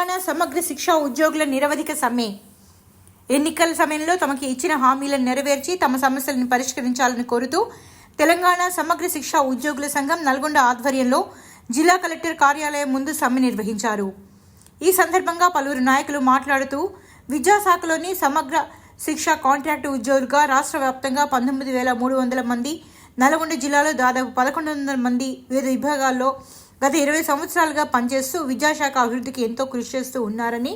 తెలంగాణ సమగ్ర శిక్షా ఉద్యోగుల నిరవధిక సమ్మె. ఎన్నికల సమయంలో తమకి ఇచ్చిన హామీలను నెరవేర్చి తమ సమస్యలను పరిష్కరించాలని కోరుతూ తెలంగాణ సమగ్ర శిక్షా ఉద్యోగుల సంఘం నల్గొండ ఆధ్వర్యంలో జిల్లా కలెక్టర్ కార్యాలయం ముందు సమ్మె నిర్వహించారు. ఈ సందర్భంగా పలువురు నాయకులు మాట్లాడుతూ విద్యాశాఖలోని సమగ్ర శిక్ష కాంట్రాక్టు ఉద్యోగులుగా రాష్ట్ర వ్యాప్తంగా పంతొమ్మిది వేల మూడు వందల మంది నల్గొండ జిల్లాలో దాదాపు పదకొండు వందల మంది వివిధ విభాగాల్లో గత ఇరవై సంవత్సరాలుగా పనిచేస్తూ విద్యాశాఖ అభివృద్ధికి ఎంతో కృషి చేస్తూ ఉన్నారని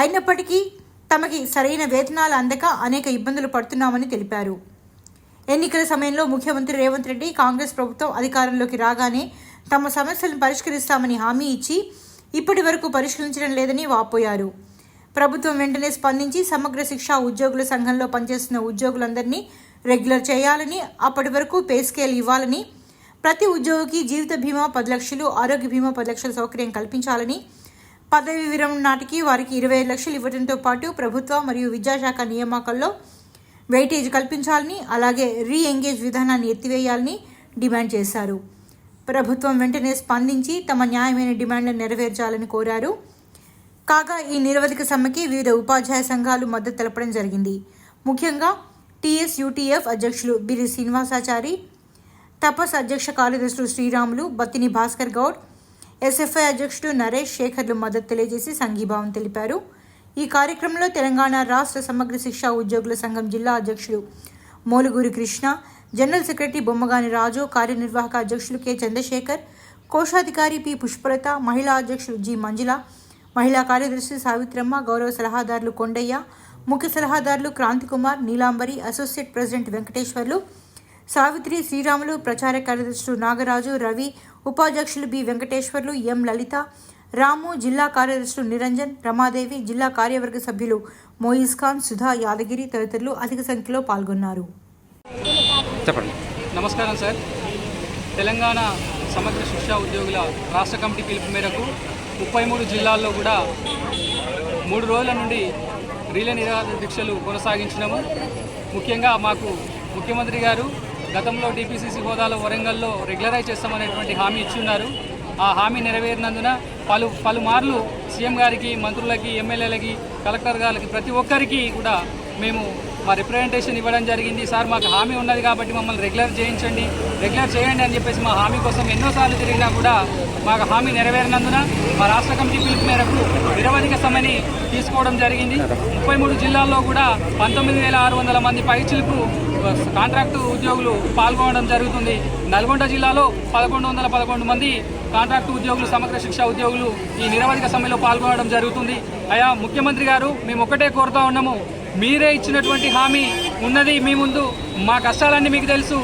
అయినప్పటికీ తమకి సరైన వేతనాలు అందక అనేక ఇబ్బందులు పడుతున్నామని తెలిపారు. ఎన్నికల సమయంలో ముఖ్యమంత్రి రేవంత్ రెడ్డి కాంగ్రెస్ ప్రభుత్వం అధికారంలోకి రాగానే తమ సమస్యలను పరిష్కరిస్తామని హామీ ఇచ్చి ఇప్పటి వరకు పరిష్కరించడం లేదని వాపోయారు. ప్రభుత్వం వెంటనే స్పందించి సమగ్ర శిక్షా ఉద్యోగుల సంఘంలో పనిచేస్తున్న ఉద్యోగులందరినీ రెగ్యులర్ చేయాలని అప్పటి వరకు పే స్కేల్ ఇవ్వాలని ప్రతి ఉద్యోగికి జీవిత బీమా పది లక్షలు ఆరోగ్య బీమా పది లక్షల సౌకర్యం కల్పించాలని పదవి విరమణ నాటికి వారికి ఇరవై ఐదు లక్షలు ఇవ్వడంతో పాటు ప్రభుత్వ మరియు విద్యాశాఖ నియామకాల్లో వెయిటేజ్ కల్పించాలని అలాగే రీ ఎంగేజ్ విధానాన్ని ఎత్తివేయాలని డిమాండ్ చేశారు. ప్రభుత్వం వెంటనే స్పందించి తమ న్యాయమైన డిమాండ్లను నెరవేర్చాలని కోరారు. కాగా ఈ నిరవధిక సమ్మెకి వివిధ ఉపాధ్యాయ సంఘాలు మద్దతు తెలపడం జరిగింది. ముఖ్యంగా టీఎస్ యూటీఎఫ్ అధ్యక్షులు బిరి శ్రీనివాసాచారి తపస్ అధ్యక్ష కార్యదర్శులు శ్రీరాములు బత్తిని భాస్కర్ గౌడ్ ఎస్ఎఫ్ఐ అధ్యక్షుడు నరేష్ శేఖర్లు మద్దతు తెలియజేసి సంఘీభావం తెలిపారు. ఈ కార్యక్రమంలో తెలంగాణ రాష్ట్ర సమగ్ర శిక్షా ఉద్యోగుల సంఘం జిల్లా అధ్యక్షుడు మోలుగూరి కృష్ణ జనరల్ సెక్రటరీ బొమ్మగాని రాజు కార్యనిర్వాహక అధ్యక్షులు కె. చంద్రశేఖర్ కోశాధికారి పి. పుష్పలత మహిళా అధ్యక్షులు జి. మంజుల మహిళా కార్యదర్శి సావిత్రమ్మ గౌరవ సలహాదారులు కొండయ్య ముఖ్య సలహాదారులు క్రాంతికుమార్ నీలాంబరి అసోసియేట్ ప్రెసిడెంట్ వెంకటేశ్వర్లు సావిత్రి శ్రీరాములు ప్రచార కార్యదర్శులు నాగరాజు రవి ఉపాధ్యక్షులు బి. వెంకటేశ్వర్లు ఎం. లలిత రాము జిల్లా కార్యదర్శులు నిరంజన్ రమాదేవి జిల్లా కార్యవర్గ సభ్యులు మోయిజ్ ఖాన్ సుధా యాదగిరి తదితరులు అధిక సంఖ్యలో పాల్గొన్నారు. చెప్పండి. నమస్కారం సార్. తెలంగాణ సమగ్ర శిక్షా ఉద్యోగుల రాష్ట్ర కమిటీ పిలుపు మేరకు ముప్పై మూడు జిల్లాల్లో కూడా మూడు రోజుల నుండి రీలే నిరాహార దీక్షలు కొనసాగించినాము. ముఖ్యంగా మాకు ముఖ్యమంత్రి గారు గతంలో టీపీసీసీ హోదాలో వరంగల్లో రెగ్యులరైజ్ చేస్తామనేటువంటి హామీ ఇచ్చున్నారు ఆ హామీ నెరవేరినందున పలు పలుమార్లు సీఎం గారికి మంత్రులకి ఎమ్మెల్యేలకి కలెక్టర్ గారికి ప్రతి ఒక్కరికి కూడా మేము మా రిప్రజెంటేషన్ ఇవ్వడం జరిగింది. సార్ మాకు హామీ ఉన్నది కాబట్టి మమ్మల్ని రెగ్యులర్ చేయించండి రెగ్యులర్ చేయండి అని చెప్పేసి మా హామీ కోసం ఎన్నోసార్లు తిరిగినా కూడా మాకు హామీ నెరవేరినందున మా రాష్ట్ర కమిటీ పిలుపు మేరకు నిరవధిక సమ్మెని తీసుకోవడం జరిగింది. ముప్పై మూడు జిల్లాల్లో కూడా పంతొమ్మిది వేల ఆరు వందల మంది పైచిలుకు కాంట్రాక్టు ఉద్యోగులు పాల్గొనడం జరుగుతుంది. నల్గొండ జిల్లాలో పదకొండు వందల పదకొండు మంది కాంట్రాక్టు ఉద్యోగులు సమగ్ర శిక్ష ఉద్యోగులు ఈ నిరవధిక సమ్మెలో పాల్గొనడం జరుగుతుంది. అయా ముఖ్యమంత్రి గారు మేము ఒకటే కోరుతా ఉన్నాము. మీరే ఇచ్చినటువంటి హామీ ఉన్నది మీ ముందు. మా కష్టాలన్నీ మీకు తెలుసు.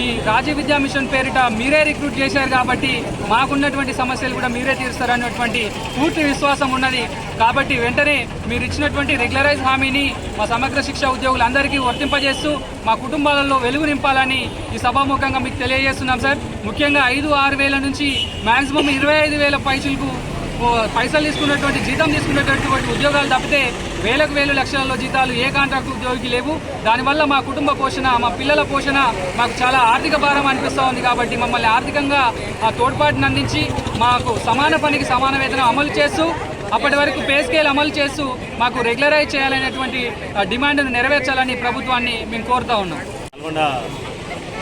ఈ రాజీవ్ విద్యా మిషన్ పేరిట మీరే రిక్రూట్ చేశారు కాబట్టి మాకున్నటువంటి సమస్యలు కూడా మీరే తీరుస్తారు అన్నటువంటి పూర్తి విశ్వాసం ఉన్నది. కాబట్టి వెంటనే మీరు ఇచ్చినటువంటి రెగ్యులరైజ్ హామీని మా సమగ్ర శిక్ష ఉద్యోగులందరికీ వర్తింపజేస్తూ మా కుటుంబాలలో వెలుగు నింపాలని ఈ సభాముఖంగా మీకు తెలియజేస్తున్నాం సార్. ముఖ్యంగా ఐదు ఆరు వేల నుంచి మాక్సిమం ఇరవై ఐదు వేల పైసలకు పైసలు తీసుకున్నటువంటి జీతం తీసుకున్నటువంటి ఉద్యోగాలు తప్పితే వేలకు వేలు లక్షలలో జీతాలు ఏ కాంట్రాక్ట్ ఉద్యోగికి లేవు. దానివల్ల మా కుటుంబ పోషణ మా పిల్లల పోషణ మాకు చాలా ఆర్థిక భారం అనిపిస్తూ ఉంది కాబట్టి మమ్మల్ని ఆర్థికంగా తోడ్పాటును అందించి మాకు సమాన పనికి సమాన వేతనం అమలు చేస్తూ అప్పటి వరకు పే స్కేల్ అమలు చేస్తూ మాకు రెగ్యులరైజ్ చేయాలనేటువంటి డిమాండ్ను నెరవేర్చాలని ప్రభుత్వాన్ని మేము కోరుతా ఉన్నాం.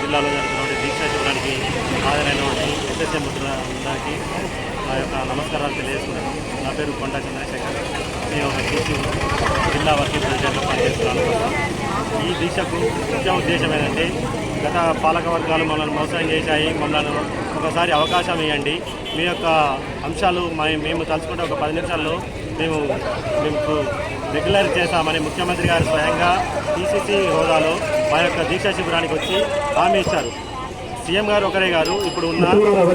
జిల్లాలో జరుగుతున్నటువంటి దీక్ష శిబిరానికి హాజరైనటువంటి ఎస్ఎస్ఎం మిత్రులందరికీ నా యొక్క నమస్కారాలు తెలియజేసుకున్నాను నా పేరు కొండ చంద్రశేఖర్. నేను ఒక టీసీ జిల్లా వర్కింగ్ ప్రెసిడెంట్గా పనిచేస్తున్నాను. ఈ దీక్షకు ముఖ్య ఉద్దేశం ఏంటంటే గత పాలక వర్గాలు మమ్మల్ని మోసం చేశాయి. మమ్మల్ని ఒకసారి అవకాశం ఇవ్వండి. మీ యొక్క అంశాలు మేము తలుచుకుంటే ఒక పది నిమిషాల్లో మేము మేము రెగ్యులర్ చేస్తామని ముఖ్యమంత్రి గారు స్వయంగా టీసీసీ హోదాలో మా యొక్క దీక్షా శిబిరానికి వచ్చి హామీ ఇచ్చారు. సీఎం గారు ఒకరే గారు ఇప్పుడు ఉన్న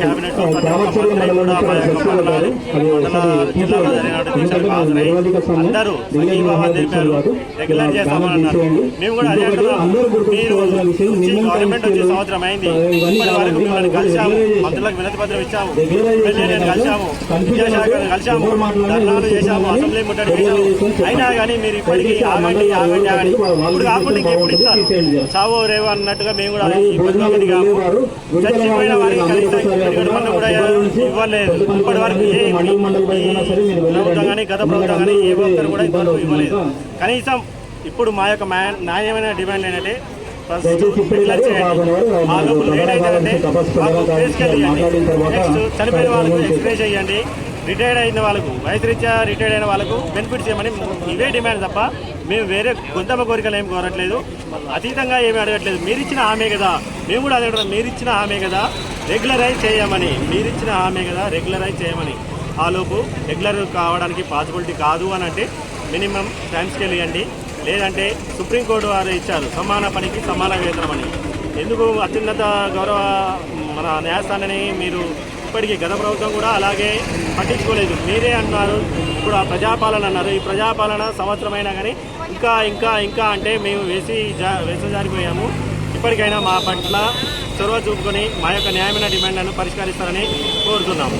కేబినెట్ ప్రతి ఒక్క మంత్రి కూడా మా యొక్క మండలాలు మండల జిల్లాలో జరిగిన దీక్షలకు హాజరై అందరూ సంఘీభావం తెలిపారు రెగ్యులర్ చేస్తామని అన్నారు. మేము కూడా అదే మీరు గవర్నమెంట్ వచ్చి సంవత్సరం అయింది. ఇప్పటి వరకు మిమ్మల్ని కలిశాము. మంత్రులకు వినతి పత్రం ఇచ్చాము. ఎమ్మెల్యేలను కలిశాము. విద్యాశాఖను కలిశాము. ధర్నాలు చేశాము. అసెంబ్లీ ముట్టడి చేశాము. అయినా కానీ మీరు ఇప్పటికీ ఆగండి ఆగండి ఆగండి. ఇప్పుడు కాకుండా ఇంకెప్పుడు ఇస్తారు సావో రేవో అన్నట్టుగా మేము కూడా కాము ఇవ్వలేదు. ఇప్పటి వరకు ఏ ఈ ప్రభుత్వం కానీ గత ప్రభుత్వం కానీ ఏ ఒక్కరు కూడా ఇంతవరకు ఇవ్వలేదు. కనీసం ఇప్పుడు మా యొక్క న్యాయమైన డిమాండ్ ఏంటంటే చనిపోయిన వాళ్ళకు ఎక్స్ప్రెస్ చేయండి. రిటైర్డ్ అయిన వాళ్ళకు వయసు రీత్యా రిటైర్డ్ అయిన వాళ్ళకు బెనిఫిట్స్ చేయమని ఇవే డిమాండ్ తప్ప మేము వేరే గొంతమ్మ కోరికలు ఏమి కోరట్లేదు. అతీతంగా ఏమీ అడగట్లేదు. మీరు ఇచ్చిన హామీ కదా. మేము కూడా అడగడం మీరు ఇచ్చిన హామీ కదా. రెగ్యులరైజ్ చేయమని. మీరు ఇచ్చిన హామీ కదా. రెగ్యులరైజ్ చేయమని. ఆ లోపు రెగ్యులర్ కావడానికి పాసిబిలిటీ కాదు అని అంటే మినిమం టైం స్కేల్ ఇవ్వండి. లేదంటే సుప్రీంకోర్టు వారు ఇచ్చారు. సమాన పనికి సమాన వేతనం అని. ఎందుకు అత్యున్నత గౌరవ మన న్యాయస్థానాన్ని మీరు ఇప్పటికీ గత ప్రభుత్వం కూడా అలాగే పట్టించుకోలేదు. మీరే అన్నారు ఇప్పుడు ఆ ప్రజాపాలన అన్నారు. ఈ ప్రజాపాలన సంవత్సరమైనా కానీ ఇంకా ఇంకా ఇంకా అంటే మేము వేసి జా వేసజారిపోయాము ఇప్పటికైనా మా పట్ల చొరవ చూపుకొని మా యొక్క న్యాయమైన డిమాండ్లను పరిష్కరిస్తారని కోరుతున్నాము.